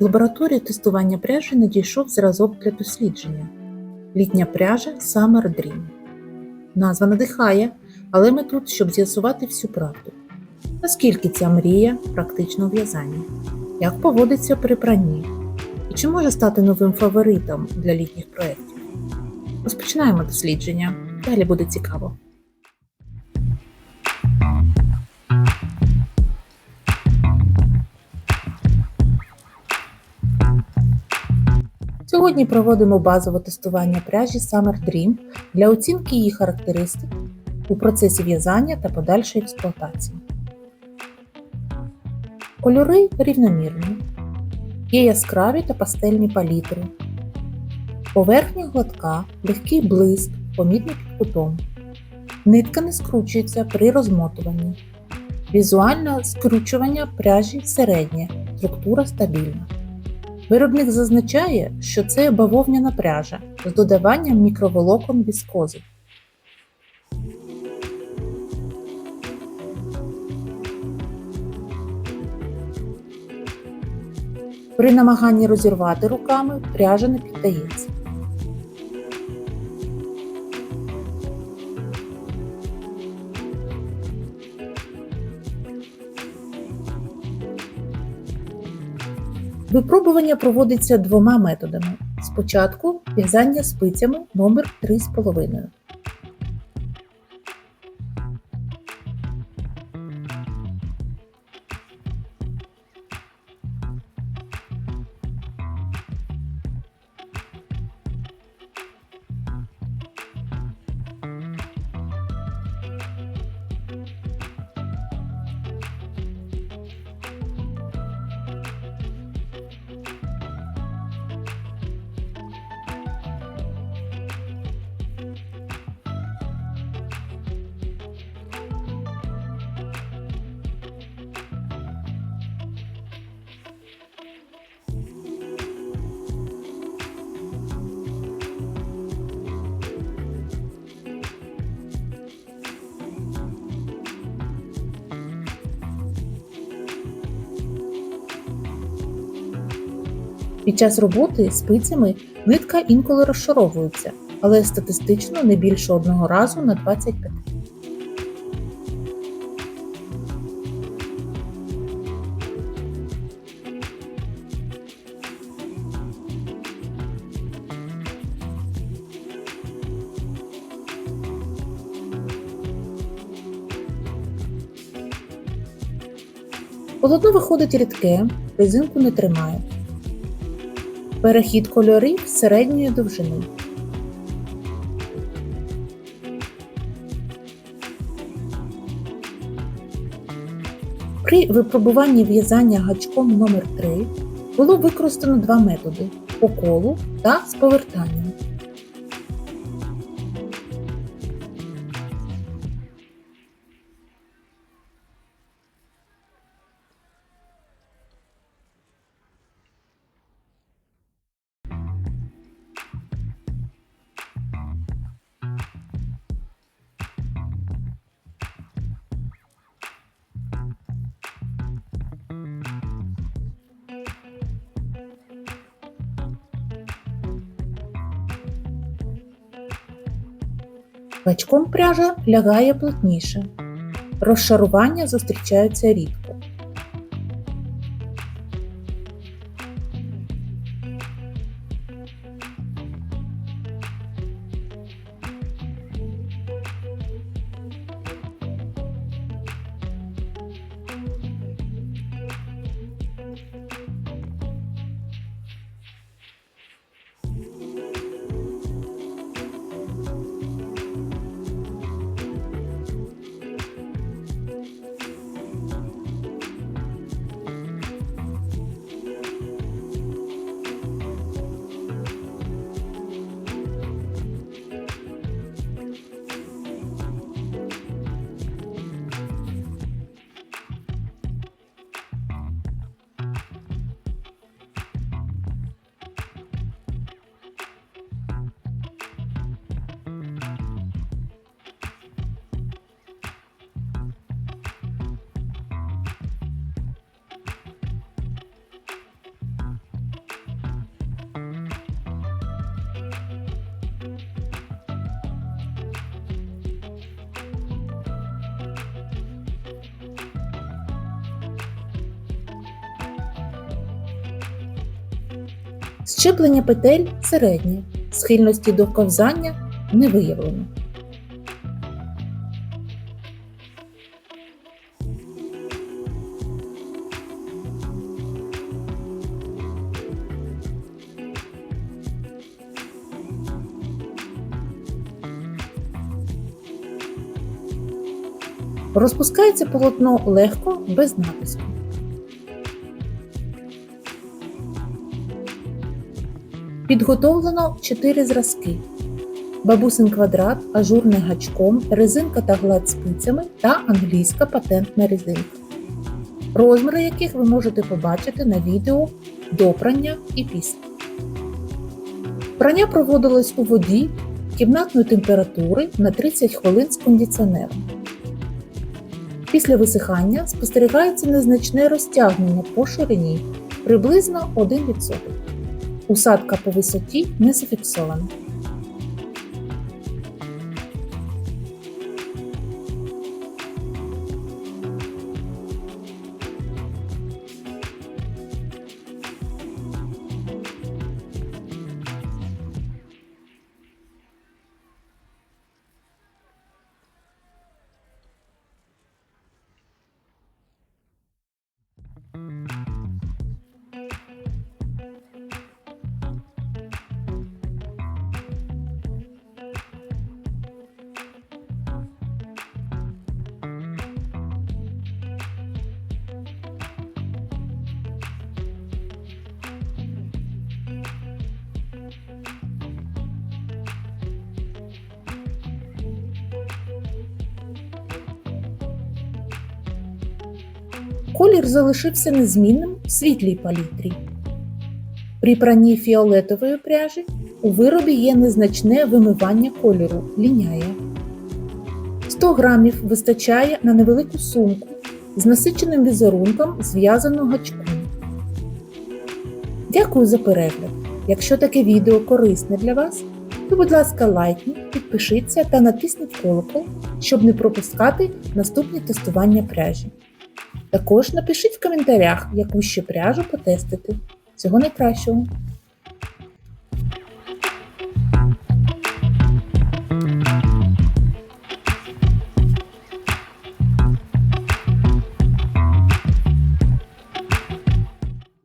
В лабораторію тестування пряжі надійшов зразок для дослідження. Літня пряжа Summer Dream. Назва надихає, але ми тут, щоб з'ясувати всю правду. Наскільки ця мрія практично у в'язанні? Як поводиться при пранні? І чи може стати новим фаворитом для літніх проєктів? Розпочинаємо дослідження. Далі буде цікаво. Сьогодні проводимо базове тестування пряжі Summer Dream для оцінки її характеристик у процесі в'язання та подальшої експлуатації. Кольори рівномірні, є яскраві та пастельні палітри. Поверхня гладка, легкий блиск, помітний під кутом. Нитка не скручується при розмотуванні. Візуальне скручування пряжі середнє, структура стабільна. Виробник зазначає, що це бавовняна пряжа з додаванням мікроволокон віскози. При намаганні розірвати руками пряжа не піддається. Випробування проводиться двома методами. Спочатку в'язання спицями номер 3,5. Під час роботи спицями нитка інколи розшаровується, але статистично не більше одного разу на 25. Полотно виходить рідке, резинку не тримає. Перехід кольорів середньої довжини. При випробуванні в'язання гачком номер 3 було використано два методи по колу та з повертанням. Гачком пряжа лягає плотніше. Розшарування зустрічаються рідко. Щеплення петель середнє, схильності до ковзання не виявлено. Розпускається полотно легко, без натиску. Підготовлено 4 зразки: бабусин квадрат, ажурне гачком, резинка та гладь спицями та англійська патентна резинка, розміри яких ви можете побачити на відео до прання і після. Прання проводилось у воді кімнатної температури на 30 хвилин з кондиціонером. Після висихання спостерігається незначне розтягнення по ширині приблизно 1%. Усадка по висоті не зафіксована. Колір залишився незмінним в світлій палітрі. При пранні фіолетової пряжі у виробі є незначне вимивання кольору ліняє. 100 грамів вистачає на невелику сумку з насиченим візерунком зв'язаного гачком. Дякую за перегляд! Якщо таке відео корисне для вас, то, будь ласка, лайкніть, підпишіться та натисніть колокол, щоб не пропускати наступні тестування пряжі. Також напишіть в коментарях, яку ще пряжу потестити. Всього найкращого!